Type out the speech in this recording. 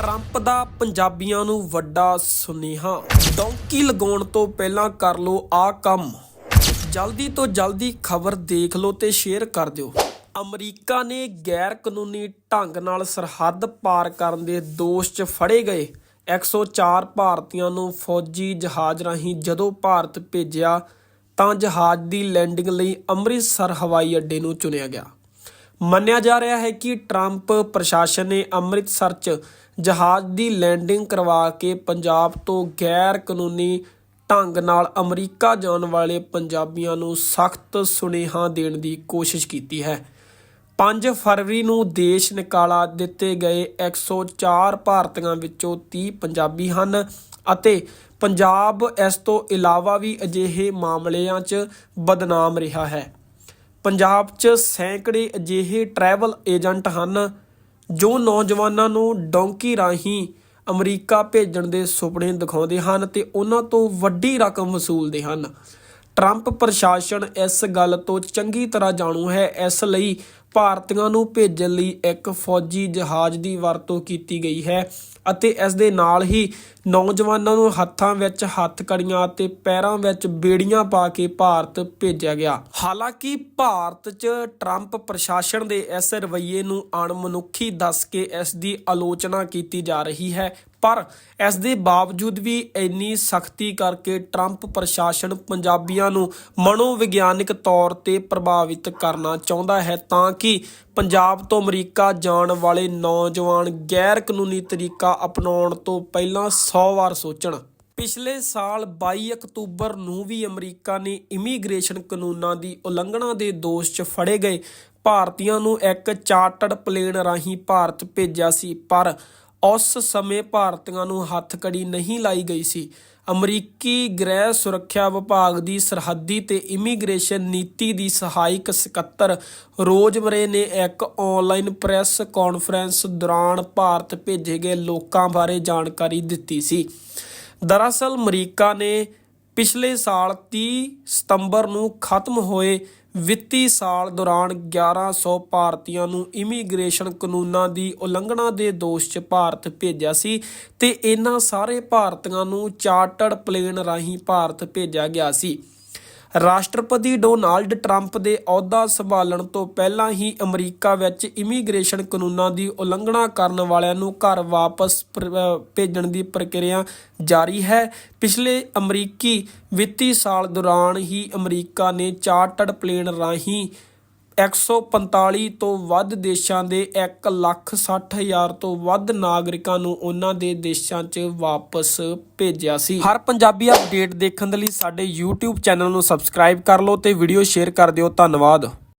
Trump ਦਾ ਪੰਜਾਬੀਆਂ ਨੂੰ ਵੱਡਾ ਸੁਨੇਹਾ। ਡੌਂਕੀ ਲਗਾਉਣ ਤੋਂ ਪਹਿਲਾਂ ਕਰ ਲਓ ਆ ਕੰਮ। ਜਲਦੀ ਤੋਂ ਜਲਦੀ ਖਬਰ ਦੇਖ ਲਓ ਤੇ ਸ਼ੇਅਰ ਕਰ ਦਿਓ। ਅਮਰੀਕਾ ਨੇ ਗੈਰ ਕਾਨੂੰਨੀ ਢੰਗ ਨਾਲ ਸਰਹੱਦ ਪਾਰ ਕਰਨ ਦੇ ਦੋਸ਼ 'ਚ ਫੜੇ ਗਏ। 104 ਭਾਰਤੀਆਂ ਨੂੰ ਫੌਜੀ ਜਹਾਜ਼ ਰਾਹੀਂ ਜਦੋਂ ਭਾਰਤ ਭੇਜਿਆ ਤਾਂ ਜਹਾਜ਼ ਦੀ ਲੈਂਡਿੰਗ ਲਈ ਅੰਮ੍ਰਿਤਸਰ ਹਵਾਈ ਅੱਡੇ ਨੂੰ ਚੁਣਿਆ ਗਿਆ। ਮੰਨਿਆ ਜਾ ਰਿਹਾ ਹੈ ਕਿ ਟਰੰਪ ਪ੍ਰਸ਼ਾਸਨ ਨੇ ਅੰਮ੍ਰਿਤਸਰ 'ਚ ਜਹਾਜ਼ ਦੀ ਲੈਂਡਿੰਗ ਕਰਵਾ ਕੇ ਪੰਜਾਬ ਤੋਂ ਗੈਰ ਕਾਨੂੰਨੀ ਢੰਗ ਨਾਲ ਅਮਰੀਕਾ ਜਾਣ ਵਾਲੇ ਪੰਜਾਬੀਆਂ ਨੂੰ ਸਖਤ ਸੁਨੇਹਾ ਦੇਣ ਦੀ ਕੋਸ਼ਿਸ਼ ਕੀਤੀ ਹੈ। 5 ਫਰਵਰੀ ਨੂੰ ਦੇਸ਼ ਨਿਕਾਲਾ ਦਿੱਤੇ ਗਏ 104 ਭਾਰਤੀਆਂ ਵਿੱਚੋਂ 30 ਪੰਜਾਬੀ ਹਨ ਅਤੇ ਪੰਜਾਬ ਇਸ ਤੋਂ ਇਲਾਵਾ ਵੀ ਅਜਿਹੇ ਮਾਮਲਿਆਂ 'ਚ ਬਦਨਾਮ ਰਿਹਾ ਹੈ। ਪੰਜਾਬ 'ਚ ਸੈਂਕੜੇ ਅਜਿਹੇ ਟਰੈਵਲ ਏਜੰਟ ਹਨ ਜੋ ਨੌਜਵਾਨਾਂ ਨੂੰ ਡੌਂਕੀ ਰਾਹੀਂ ਅਮਰੀਕਾ ਭੇਜਣ ਦੇ ਸੁਪਨੇ ਦਿਖਾਉਂਦੇ ਹਨ ਤੇ ਉਹਨਾਂ ਤੋਂ ਵੱਡੀ ਰਕਮ ਵਸੂਲਦੇ ਹਨ। ਟਰੰਪ ਪ੍ਰਸ਼ਾਸਨ ਇਸ ਗੱਲ ਤੋਂ ਚੰਗੀ ਤਰ੍ਹਾਂ ਜਾਣੂ ਹੈ, ਇਸ ਲਈ ਭਾਰਤੀਆਂ ਨੂੰ ਭੇਜਣ ਲਈ ਇੱਕ ਫੌਜੀ ਜਹਾਜ਼ ਦੀ ਵਰਤੋਂ ਕੀਤੀ ਗਈ ਹੈ ਅਤੇ ਇਸ ਦੇ ਨਾਲ ਹੀ ਨੌਜਵਾਨਾਂ ਨੂੰ ਹੱਥਾਂ ਵਿੱਚ ਹੱਥ ਕੜੀਆਂ ਅਤੇ ਪੈਰਾਂ ਵਿੱਚ ਬੇੜੀਆਂ ਪਾ ਕੇ ਭਾਰਤ ਭੇਜਿਆ ਗਿਆ। ਹਾਲਾਂਕਿ ਭਾਰਤ 'ਚ ਟਰੰਪ ਪ੍ਰਸ਼ਾਸਨ ਦੇ ਇਸ ਰਵੱਈਏ ਨੂੰ ਅਣਮਨੁੱਖੀ ਦੱਸ ਕੇ ਇਸ ਦੀ ਆਲੋਚਨਾ ਕੀਤੀ ਜਾ ਰਹੀ ਹੈ। ਪਰ ਇਸ ਦੇ ਬਾਵਜੂਦ ਵੀ ਇੰਨੀ ਸਖਤੀ ਕਰਕੇ ਟਰੰਪ ਪ੍ਰਸ਼ਾਸਨ ਪੰਜਾਬੀਆਂ ਨੂੰ ਮਨੋਵਿਗਿਆਨਿਕ ਤੌਰ ਤੇ ਪ੍ਰਭਾਵਿਤ ਕਰਨਾ ਚਾਹੁੰਦਾ ਹੈ ਤਾਂ ਕਿ ਪੰਜਾਬ ਤੋਂ ਅਮਰੀਕਾ ਜਾਣ ਵਾਲੇ ਨੌਜਵਾਨ ਗੈਰ ਕਾਨੂੰਨੀ ਤਰੀਕਾ ਅਪਣਾਉਣ ਤੋਂ ਪਹਿਲਾਂ 100 ਵਾਰ ਸੋਚਣ। ਪਿਛਲੇ ਸਾਲ 22 ਅਕਤੂਬਰ ਨੂੰ ਵੀ ਅਮਰੀਕਾ ਨੇ ਇਮੀਗ੍ਰੇਸ਼ਨ ਕਾਨੂੰਨਾਂ ਦੀ ਉਲੰਘਣਾ ਦੇ ਦੋਸ਼ 'ਚ ਫੜੇ ਗਏ। ਭਾਰਤੀਆਂ ਨੂੰ ਇੱਕ ਚਾਰਟਰਡ ਪਲੇਨ ਰਾਹੀਂ ਭਾਰਤ ਭੇਜਿਆ ਸੀ, ਪਰ ਉਸ ਸਮੇਂ ਭਾਰਤੀਆਂ ਨੂੰ ਹੱਥਕੜੀ ਨਹੀਂ ਲਾਈ ਗਈ ਸੀ। ਅਮਰੀਕੀ ਗ੍ਰਹਿ ਸੁਰੱਖਿਆ ਵਿਭਾਗ ਦੀ ਸਰਹੱਦੀ ਤੇ ਇਮੀਗ੍ਰੇਸ਼ਨ ਨੀਤੀ ਦੀ ਸਹਾਇਕ ਸਕੱਤਰ ਰੋਜ਼ਮਰੇ ਨੇ ਇੱਕ ਆਨਲਾਈਨ ਪ੍ਰੈਸ ਕਾਨਫਰੰਸ ਦੌਰਾਨ ਭਾਰਤ ਭੇਜੇ ਗਏ ਲੋਕਾਂ ਬਾਰੇ ਜਾਣਕਾਰੀ ਦਿੱਤੀ ਸੀ। ਦਰਅਸਲ ਅਮਰੀਕਾ ਨੇ ਪਿਛਲੇ ਸਾਲ 30 ਸਤੰਬਰ ਨੂੰ ਖਤਮ ਹੋਏ ਵਿੱਤੀ ਸਾਲ ਦੌਰਾਨ 1100 ਭਾਰਤੀਆਂ ਨੂੰ ਇਮੀਗ੍ਰੇਸ਼ਨ ਕਾਨੂੰਨਾਂ ਦੀ ਉਲੰਘਣਾ ਦੇ ਦੋਸ਼ 'ਚ ਭਾਰਤ ਭੇਜਿਆ ਸੀ ਤੇ ਇਹਨਾਂ ਸਾਰੇ ਭਾਰਤੀਆਂ ਨੂੰ ਚਾਰਟਰਡ ਪਲੇਨ ਰਾਹੀਂ ਭਾਰਤ ਭੇਜਿਆ ਗਿਆ ਸੀ। ਰਾਸ਼ਟਰਪਤੀ ਡੋਨਾਲਡ ਟਰੰਪ ਦੇ ਅਹੁਦਾ ਸੰਭਾਲਣ ਤੋਂ ਪਹਿਲਾਂ ਹੀ ਅਮਰੀਕਾ ਵਿੱਚ ਇਮੀਗ੍ਰੇਸ਼ਨ ਕਾਨੂੰਨਾਂ ਦੀ ਉਲੰਘਣਾ ਕਰਨ ਵਾਲਿਆਂ ਨੂੰ ਘਰ ਵਾਪਸ ਭੇਜਣ ਦੀ ਪ੍ਰਕਿਰਿਆ ਜਾਰੀ ਹੈ। ਪਿਛਲੇ ਅਮਰੀਕੀ ਵਿੱਤੀ ਸਾਲ ਦੌਰਾਨ ਹੀ ਅਮਰੀਕਾ ਨੇ ਚਾਰਟਰਡ ਪਲੇਨ ਰਾਹੀਂ 145 ਤੋਂ ਵੱਧ ਦੇਸ਼ਾਂ ਦੇ 1,60,000 ਤੋਂ ਵੱਧ ਨਾਗਰਿਕਾਂ ਨੂੰ ਉਹਨਾਂ ਦੇ ਦੇਸ਼ਾਂ 'ਚ ਵਾਪਸ ਭੇਜਿਆ ਸੀ। ਹਰ ਪੰਜਾਬੀ ਅਪਡੇਟ ਦੇਖਣ ਦੇ ਲਈ ਸਾਡੇ YouTube ਚੈਨਲ ਨੂੰ ਸਬਸਕ੍ਰਾਈਬ ਕਰ ਲਓ ਤੇ ਵੀਡੀਓ ਸ਼ੇਅਰ ਕਰ ਦਿਓ। ਧੰਨਵਾਦ।